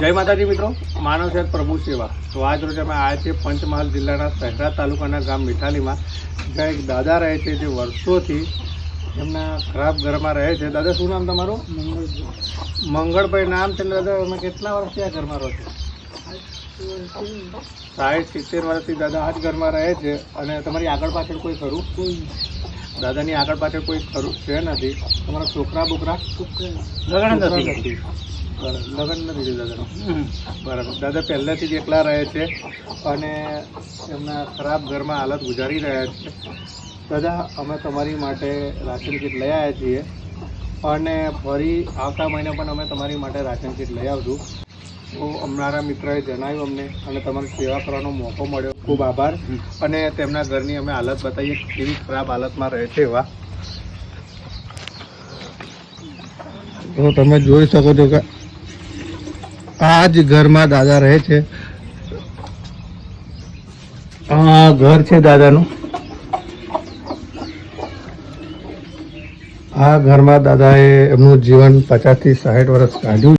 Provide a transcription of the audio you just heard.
જય માતાજી મિત્રો. માનવ સેવક પ્રભુ સેવા. તો આજ રોજ અમે આવ્યા છીએ પંચમહાલ જિલ્લાના સહેરા તાલુકાના ગામ મીઠાલીમાં જ્યાં એક દાદા રહે છે જે વર્ષોથી એમના ખરાબ ઘરમાં રહે છે. દાદા શું નામ તમારું? મંગળભાઈ. નામ છે દાદા અમે કેટલા વર્ષથી આ ઘરમાં રહો છો? સાઠ સિત્તેર વર્ષથી દાદા આ જ ઘરમાં રહે છે અને તમારી આગળ પાછળ કોઈ ખરું? દાદાની આગળ પાછળ કોઈ ખરું છે નથી. તમારા છોકરા બોકરા લગ્ન નથી. બરાબર. લગ્ન નથી દાદાનું. બરાબર. દાદા પહેલેથી જ એકલા રહે છે અને એમના ખરાબ ઘરમાં હાલત ગુજારી રહ્યા છે. દાદા અમે તમારી માટે રાશન કીટ લઈ આવ્યા છીએ અને ફરી આવતા મહિને પણ અમે તમારી માટે રાશન કીટ લઈ આવશું. તો અમારા મિત્રએ જણાવ્યું અમને અને તમારી સેવા કરવાનો મોકો મળ્યો. ખૂબ આભાર. અને તેમના ઘરની અમે હાલત બતાવીએ. કેવી ખરાબ હાલતમાં રહે છે એવા. તો તમે જોઈ શકો છો કે આ જ ઘરમાં દાદા રહે છે. આ ઘર છે દાદાનું. આ ઘરમાં દાદાએ એમનું જીવન પચાસથી સાઠ વર્ષ કાઢ્યું